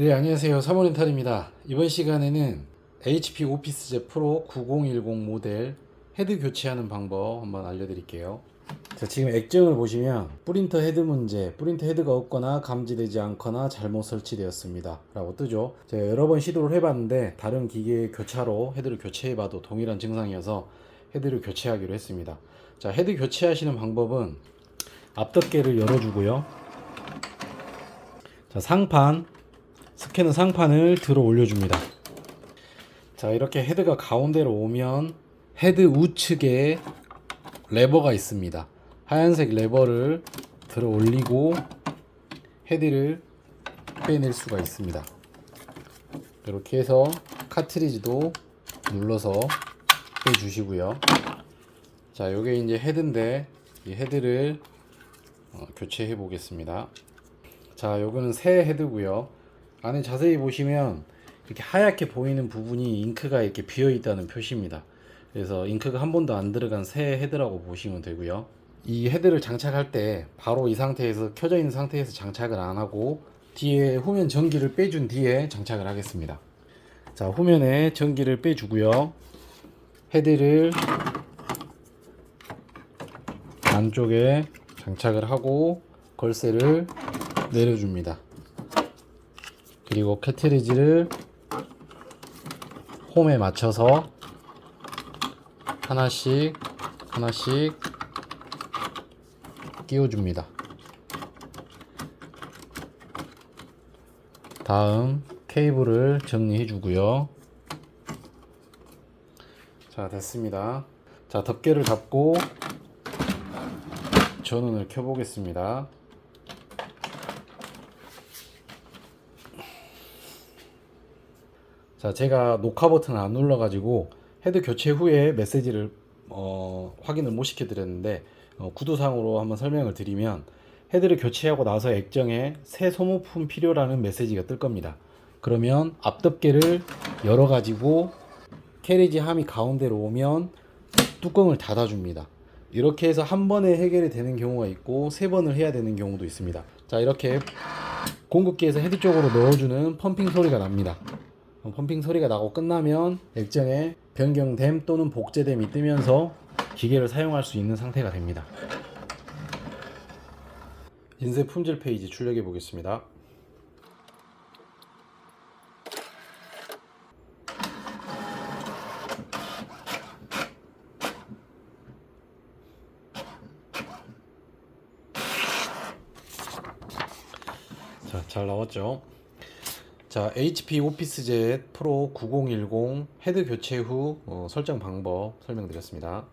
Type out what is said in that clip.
네, 안녕하세요. 사모렌탈입니다. 이번 시간에는 HP 오피스제 프로 9010 모델 헤드 교체하는 방법 한번 알려드릴게요. 자, 지금 액정을 보시면 프린터 헤드 문제, 프린터 헤드가 없거나 감지되지 않거나 잘못 설치되었습니다. 라고 뜨죠. 제가 여러 번 시도를 해봤는데 다른 기계 교차로 헤드를 교체해봐도 동일한 증상이어서 헤드를 교체하기로 했습니다. 자, 헤드 교체하시는 방법은 앞덮개를 열어주고요. 자, 상판, 스캐너 상판을 들어 올려줍니다. 자, 이렇게 헤드가 가운데로 오면 헤드 우측에 레버가 있습니다. 하얀색 레버를 들어 올리고 헤드를 빼낼 수가 있습니다. 이렇게 해서 카트리지도 눌러서 빼주시고요. 자, 요게 이제 헤드인데 이 헤드를 어, 교체해 보겠습니다. 자, 요거는 새 헤드고요. 안에 자세히 보시면 이렇게 하얗게 보이는 부분이 잉크가 이렇게 비어 있다는 표시입니다. 그래서 잉크가 한 번도 안 들어간 새 헤드라고 보시면 되고요. 이 헤드를 장착할 때 바로 이 상태에서 켜져 있는 상태에서 장착을 안 하고 뒤에 후면 전기를 빼준 뒤에 장착을 하겠습니다. 자, 후면에 전기를 빼주고요. 헤드를 안쪽에 장착을 하고 걸쇠를 내려줍니다. 그리고 캐트리지를 홈에 맞춰서 하나씩 하나씩 끼워줍니다. 다음 케이블을 정리해 주고요. 자, 됐습니다. 자, 덮개를 잡고 전원을 켜보겠습니다. 자, 제가 녹화 버튼을 안 눌러가지고 헤드 교체 후에 메시지를 어, 확인을 못 시켜드렸는데 어, 구도상으로 한번 설명을 드리면 헤드를 교체하고 나서 액정에 새 소모품 필요라는 메시지가 뜰 겁니다. 그러면 앞덮개를 열어가지고 캐리지 함이 가운데로 오면 뚜껑을 닫아줍니다. 이렇게 해서 한 번에 해결이 되는 경우가 있고 세 번을 해야 되는 경우도 있습니다. 자 이렇게 공급기에서 헤드 쪽으로 넣어주는 펌핑 소리가 납니다. 어, 펌핑 소리가 나고 끝나면 액정에 변경됨 또는 복제됨이 뜨면서 기계를 사용할 수 있는 상태가 됩니다. 인쇄 품질 페이지 출력해 보겠습니다. 자, 잘 나왔죠? 자, HP 오피스젯 프로 9010 헤드 교체 후 어, 설정 방법 설명드렸습니다.